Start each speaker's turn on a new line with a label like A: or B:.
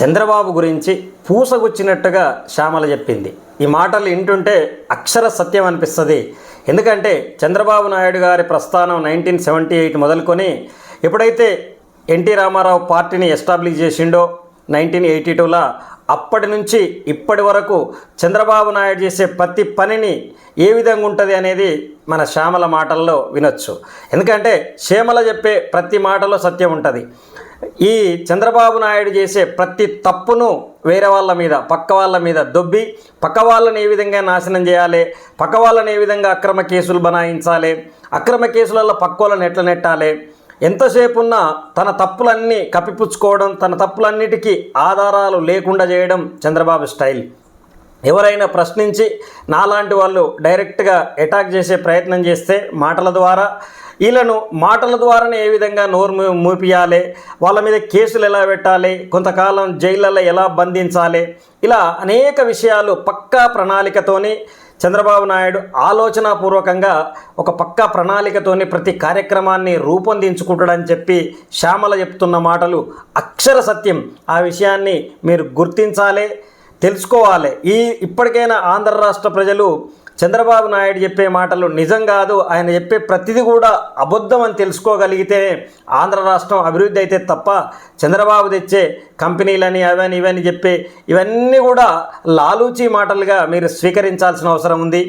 A: చంద్రబాబు గురించి పూసగుచ్చినట్టుగా శ్యామల చెప్పింది. ఈ మాటలు వింటుంటే అక్షర సత్యం అనిపిస్తుంది. ఎందుకంటే చంద్రబాబు నాయుడు గారి ప్రస్థానం నైన్టీన్ సెవెంటీ ఎయిట్ మొదలుకొని ఎప్పుడైతే ఎన్టీ రామారావు పార్టీని ఎస్టాబ్లిష్ చేసిండో నైన్టీన్ ఎయిటీ టూలో అప్పటి నుంచి ఇప్పటి వరకు చంద్రబాబు నాయుడు చేసే ప్రతి పనిని ఏ విధంగా ఉంటుంది అనేది మన శ్యామల మాటల్లో వినొచ్చు. ఎందుకంటే శ్యామల చెప్పే ప్రతి మాటలో సత్యం ఉంటుంది. ఈ చంద్రబాబు నాయుడు చేసే ప్రతి తప్పును వేరే వాళ్ళ మీద పక్క వాళ్ళ మీద దొబ్బి పక్క వాళ్ళని ఏ విధంగా నాశనం చేయాలి పక్క వాళ్ళని ఏ విధంగా అక్రమ కేసులు బనాయించాలి అక్రమ కేసులలో పక్క వాళ్ళని ఎట్లా నెట్టాలి ఎంతసేపున్నా తన తప్పులన్నీ కప్పిపుచ్చుకోవడం తన తప్పులన్నిటికీ ఆధారాలు లేకుండా చేయడం చంద్రబాబు స్టైల్. ఎవరైనా ప్రశ్నించి నాలాంటి వాళ్ళు డైరెక్ట్గా అటాక్ చేసే ప్రయత్నం చేస్తే మాటల ద్వారా వీళ్ళను మాటల ద్వారానే ఏ విధంగా నోరు మూపియాలి? వాళ్ళ మీద కేసులు ఎలా పెట్టాలి? కొంతకాలం జైళ్ళలో ఎలా బంధించాలి? ఇలా అనేక విషయాలు పక్కా ప్రణాళికతోని చంద్రబాబు నాయుడు ఆలోచనాపూర్వకంగా ఒక పక్కా ప్రణాళికతోని ప్రతి కార్యక్రమాన్ని రూపొందించుకుంటాడని చెప్పి శ్యామల చెప్తున్న మాటలు అక్షర సత్యం. ఆ విషయాన్ని మీరు గుర్తించాలి తెలుసుకోవాలి. ఈ ఇప్పటికైనా ఆంధ్ర రాష్ట్ర ప్రజలు చంద్రబాబు నాయుడు చెప్పే మాటలు నిజం కాదు. ఆయన చెప్పే ప్రతిదీ కూడా అబద్ధం అని తెలుసుకోగలిగితే ఆంధ్ర రాష్ట్రం అభివృద్ధి అయితే తప్ప చంద్రబాబు తెచ్చే కంపెనీలని అవని ఇవని చెప్పే ఇవన్నీ కూడా లాలూచీ మాటలుగా మీరు స్వీకరించాల్సిన అవసరం ఉంది.